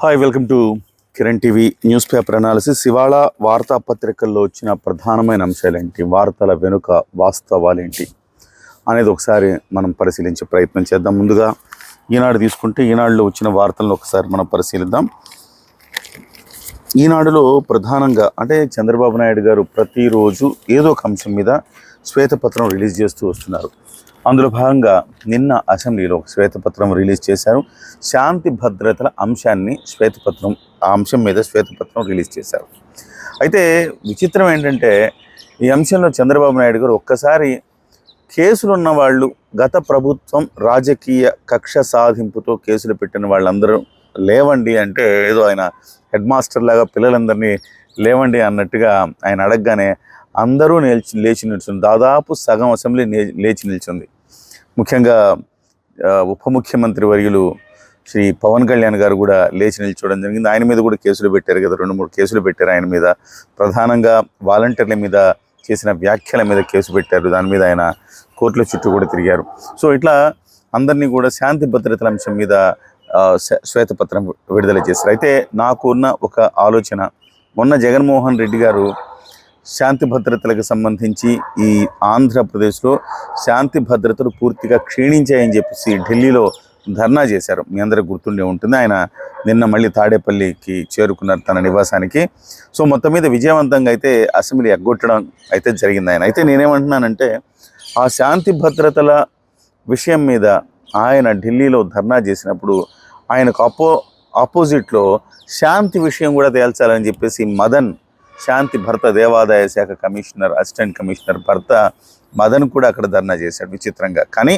Hi welcome to Kiran TV news paper analysis ఇవాళ వార్తాపత్రికల్లో వచ్చిన ప్రధానమైన అంశాలేంటి? వార్తల వెనుక వాస్తవాలేంటి? అనేది ఒకసారి మనం పరిశీలించే ప్రయత్నం చేద్దాం. ముందుగా ఈనాడు తీసుకుంటే ఈనాడులో వచ్చిన వార్తలను ఒకసారి మనం పరిశీలిద్దాం. ఈనాడులో ప్రధానంగా అంటే చంద్రబాబు నాయుడు గారు ప్రతిరోజు ఏదో ఒక అంశం మీద శ్వేతపత్రం రిలీజ్ చేస్తూ వస్తున్నారు. అందులో భాగంగా నిన్న అసెంబ్లీలో ఒక శ్వేతపత్రం రిలీజ్ చేశారు. శాంతి భద్రతల అంశాన్ని శ్వేతపత్రం ఆ అంశం మీద శ్వేతపత్రం రిలీజ్ చేశారు. అయితే విచిత్రం ఏంటంటే ఈ అంశంలో చంద్రబాబు నాయుడు గారు ఒక్కసారి కేసులున్న వాళ్ళు గత ప్రభుత్వం రాజకీయ కక్ష సాధింపుతో కేసులు పెట్టిన వాళ్ళందరూ లేవండి అంటే ఏదో ఆయన హెడ్ మాస్టర్ లాగా పిల్లలందరినీ లేవండి అన్నట్టుగా ఆయన అడగగానే అందరూ నిలిచి లేచి నిల్చుంది దాదాపు సగం అసెంబ్లీ లేచి నిల్చుంది. ముఖ్యంగా ఉప ముఖ్యమంత్రి వర్యులు శ్రీ పవన్ కళ్యాణ్ గారు కూడా లేచి నిల్చోవడం జరిగింది. ఆయన మీద కూడా కేసులు పెట్టారు కదా రెండు మూడు కేసులు పెట్టారు ఆయన మీద. ప్రధానంగా వాలంటీర్ల మీద చేసిన వ్యాఖ్యల మీద కేసు పెట్టారు. దాని మీద ఆయన కోర్టుల చుట్టూ కూడా తిరిగారు. సో ఇట్లా అందరినీ కూడా శాంతి భద్రతల అంశం మీద శ్వేతపత్రం విడుదల చేశారు. అయితే నాకు ఉన్న ఒక ఆలోచన మొన్న జగన్మోహన్ రెడ్డి గారు శాంతి భద్రతలకు సంబంధించి ఈ ఆంధ్రప్రదేశ్లో శాంతి భద్రతలు పూర్తిగా క్షీణించాయని చెప్పేసి ఢిల్లీలో ధర్నా చేశారు. మీ అందరికి గుర్తుండే ఉంటుంది. ఆయన నిన్న మళ్ళీ తాడేపల్లికి చేరుకున్నారు తన నివాసానికి. సో మొత్తం మీద విజయవంతంగా అయితే అసెంబ్లీ ఎగ్గొట్టడం అయితే జరిగింది ఆయన. అయితే నేనేమంటున్నానంటే ఆ శాంతి భద్రతల విషయం మీద ఆయన ఢిల్లీలో ధర్నా చేసినప్పుడు ఆయనకు అపో ఆపోజిట్లో శాంతి విషయం కూడా తేల్చాలని చెప్పేసి మదన్ శాంతి భర్త దేవాదాయ శాఖ కమిషనర్ అసిస్టెంట్ కమిషనర్ భర్త మదన్ కూడా అక్కడ ధర్నా చేశాడు విచిత్రంగా. కానీ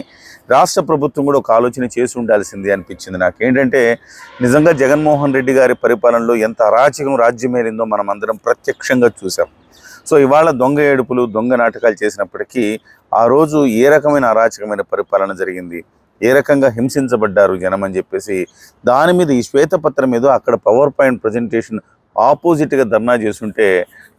రాష్ట్ర ప్రభుత్వం కూడా ఒక ఆలోచన చేసి ఉండాల్సింది అనిపించింది నాకు. ఏంటంటే నిజంగా జగన్మోహన్ రెడ్డి గారి పరిపాలనలో ఎంత అరాచకం రాజ్యమేలిందో మనం అందరం ప్రత్యక్షంగా చూసాం సో ఇవాళ దొంగ ఏడుపులు దొంగ నాటకాలు చేసినప్పటికీ ఆ రోజు ఏ రకమైన అరాచకమైన పరిపాలన జరిగింది? ఏ రకంగా హింసించబడ్డారు జనం అని చెప్పేసి దాని మీద ఈ శ్వేతపత్రం మీద అక్కడ పవర్ పాయింట్ ప్రజెంటేషన్ ఆపోజిట్గా ధర్నా చేస్తుంటే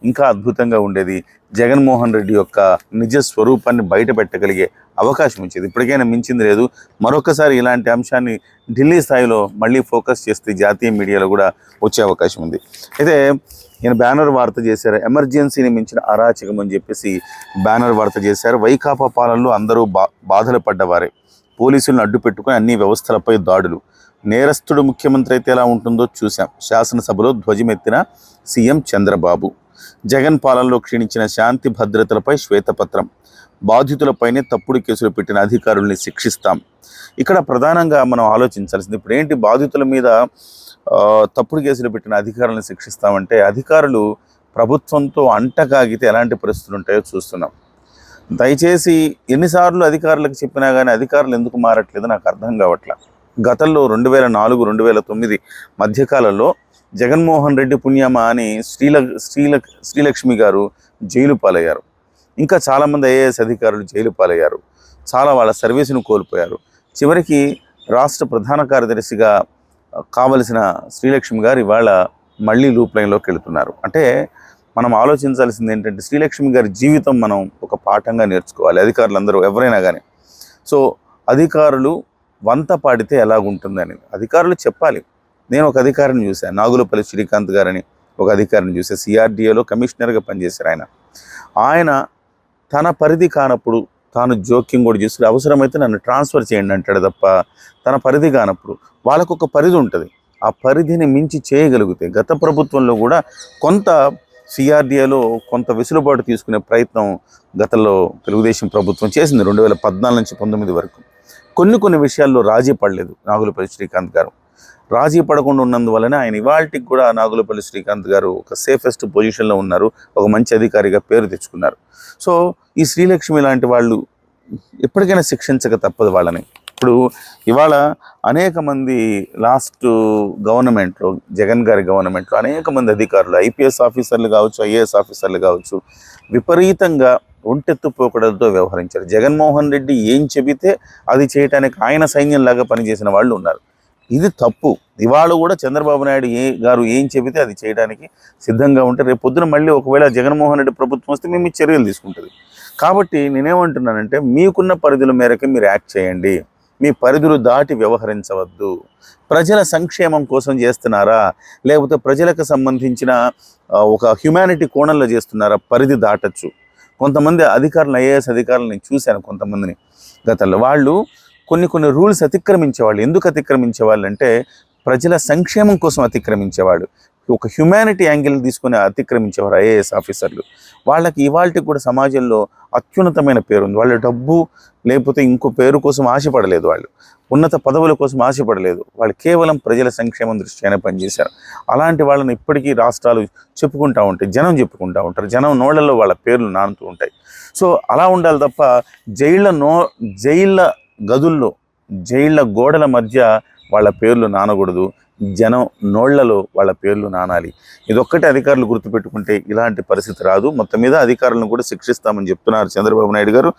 ఇంకా అద్భుతంగా ఉండేది. జగన్మోహన్ రెడ్డి యొక్క నిజ స్వరూపాన్ని బయట పెట్టగలిగే అవకాశం వచ్చేది ఇప్పటికైనా మించింది లేదు. మరొకసారి ఇలాంటి అంశాన్ని ఢిల్లీ స్థాయిలో మళ్ళీ ఫోకస్ చేస్తే జాతీయ మీడియాలో కూడా వచ్చే అవకాశం ఉంది. అయితే ఈయన బ్యానర్ వార్త చేశారు. ఎమర్జెన్సీని మించిన అరాచకం అని చెప్పేసి బ్యానర్ వార్త చేశారు. వైకాపా పాలనలో అందరూ బా బాధలు పడ్డవారే. పోలీసులను అడ్డు పెట్టుకుని అన్ని వ్యవస్థలపై దాడులు. నేరస్తుడు ముఖ్యమంత్రి అయితే ఎలా ఉంటుందో చూశాం. శాసనసభలో ధ్వజమెత్తిన సీఎం చంద్రబాబు జగన్ పాలనలో క్షీణించిన శాంతి భద్రతలపై శ్వేతపత్రం బాధితులపైనే తప్పుడు కేసులు పెట్టిన అధికారుల్ని శిక్షిస్తాం. ఇక్కడ ప్రధానంగా మనం ఆలోచించాల్సింది ఇప్పుడు ఏంటి బాధితుల మీద తప్పుడు కేసులు పెట్టిన అధికారులను శిక్షిస్తామంటే అధికారులు ప్రభుత్వంతో అంటకాగితే ఎలాంటి పరిస్థితులు ఉంటాయో చూస్తున్నాం. దయచేసి ఎన్నిసార్లు అధికారులకు చెప్పినా కానీ అధికారులు ఎందుకు మారట్లేదు నాకు అర్థం కావట్లే. గతంలో రెండు వేల నాలుగు రెండు వేల తొమ్మిది మధ్యకాలంలో జగన్మోహన్ రెడ్డి పుణ్యమా అని శ్రీల శ్రీల శ్రీలక్ష్మి గారు జైలు పాలయ్యారు. ఇంకా చాలామంది ఐఏఎస్ అధికారులు జైలు పాలయ్యారు. చాలా వాళ్ళ సర్వీసును కోల్పోయారు. చివరికి రాష్ట్ర ప్రధాన కార్యదర్శిగా కావలసిన శ్రీలక్ష్మి గారు ఇవాళ మళ్ళీ లూప్ లైన్లోకి వెళుతున్నారు. అంటే మనం ఆలోచించాల్సింది ఏంటంటే శ్రీలక్ష్మి గారి జీవితం మనం ఒక పాఠంగా నేర్చుకోవాలి. అధికారులు అందరూ ఎవరైనా కానీ సో అధికారులు వంత పాడితే ఎలాగుంటుందని. అధికారులు చెప్పాలి. నేను ఒక అధికారిని చూశాను. నాగులపల్లి శ్రీకాంత్ గారని ఒక అధికారిని చూశాను. సిఆర్డిఏలో కమిషనర్గా పనిచేశారు ఆయన. ఆయన తన పరిధి కానప్పుడు తాను జోక్యం కూడా చూసి అవసరమైతే నన్ను ట్రాన్స్ఫర్ చేయండి అంటాడు తప్ప తన పరిధి కానప్పుడు వాళ్ళకు ఒక పరిధి ఉంటుంది. ఆ పరిధిని మించి చేయగలిగితే గత ప్రభుత్వంలో కూడా కొంత సిఆర్డిఏలో కొంత వెసులుబాటు తీసుకునే ప్రయత్నం గతంలో తెలుగుదేశం ప్రభుత్వం చేసింది. రెండు వేల పద్నాలుగు నుంచి పంతొమ్మిది వరకు. కొన్ని కొన్ని విషయాల్లో రాజీ పడలేదు నాగులపల్లి శ్రీకాంత్ గారు. రాజీ పడకుండా ఉన్నందువలన ఆయన ఇవాళకి కూడా నాగులపల్లి శ్రీకాంత్ గారు ఒక సేఫెస్ట్ పొజిషన్లో ఉన్నారు. ఒక మంచి అధికారిగా పేరు తెచ్చుకున్నారు. సో ఈ శ్రీలక్ష్మి లాంటి వాళ్ళు ఎప్పటికైనా శిక్షించక తప్పదు వాళ్ళని. ఇప్పుడు ఇవాళ అనేక మంది లాస్ట్ గవర్నమెంట్లో జగన్ గారి గవర్నమెంట్లో అనేక మంది అధికారులు ఐపీఎస్ ఆఫీసర్లు కావచ్చు ఐఏఎస్ ఆఫీసర్లు కావచ్చు విపరీతంగా ఒంటెత్తుపోకడలతో వ్యవహరించారు. జగన్మోహన్ రెడ్డి ఏం చెబితే అది చేయటానికి ఆయన సైన్యంలాగా పనిచేసిన వాళ్ళు ఉన్నారు. ఇది తప్పు. ఇవాళ కూడా చంద్రబాబు నాయుడు ఏ గారు ఏం చెబితే అది చేయడానికి సిద్ధంగా ఉంటే రేపు పొద్దున మళ్ళీ ఒకవేళ జగన్మోహన్ రెడ్డి ప్రభుత్వం వస్తే మేము చర్యలు తీసుకుంటుంది. కాబట్టి నేనేమంటున్నానంటే మీకున్న పరిధుల మేరకు మీరు యాక్ట్ చేయండి. మీ పరిధులు దాటి వ్యవహరించవద్దు. ప్రజల సంక్షేమం కోసం చేస్తున్నారా? లేకపోతే ప్రజలకు సంబంధించిన ఒక హ్యుమానిటీ కోణంలో చేస్తున్నారా? పరిధి దాటచ్చు. కొంతమంది అధికారులు ఐఏఎస్ అధికారులు నేను చూశాను కొంతమందిని గతంలో. వాళ్ళు కొన్ని కొన్ని రూల్స్ అతిక్రమించేవాళ్ళు. ఎందుకు అతిక్రమించేవాళ్ళు అంటే ప్రజల సంక్షేమం కోసం అతిక్రమించేవాడు ఒక హ్యుమానిటీ యాంగిల్ తీసుకొని అతిక్రమించేవారు ఐఏఎస్ ఆఫీసర్లు. వాళ్ళకి ఇవాళకి కూడా సమాజంలో అత్యున్నతమైన పేరు ఉంది వాళ్ళ డబ్బు లేకపోతే ఇంకో పేరు కోసం ఆశపడలేదు వాళ్ళు. ఉన్నత పదవుల కోసం ఆశపడలేదు. వాళ్ళు కేవలం ప్రజల సంక్షేమం దృష్ట్యానే పనిచేశారు. అలాంటి వాళ్ళని ఇప్పటికీ రాష్ట్రాలు చెప్పుకుంటూ ఉంటాయి జనం చెప్పుకుంటూ ఉంటారు. జనం నోళ్ళలో వాళ్ళ పేర్లు నానుతూ ఉంటాయి. సో అలా ఉండాలి తప్ప జైళ్ళ నో జైళ్ళ గదుల్లో జైళ్ళ గోడల మధ్య వాళ్ళ పేర్లు నానకూడదు. జనం నోళ్ళలో వాళ్ళ పేర్లు నానాలి. ఇదొక్కటి అధికారులు గుర్తుపెట్టుకుంటే ఇలాంటి పరిస్థితి రాదు. మొత్తం మీద అధికారులను కూడా శిక్షిస్తామని చెప్తున్నారు చంద్రబాబు నాయుడు గారు.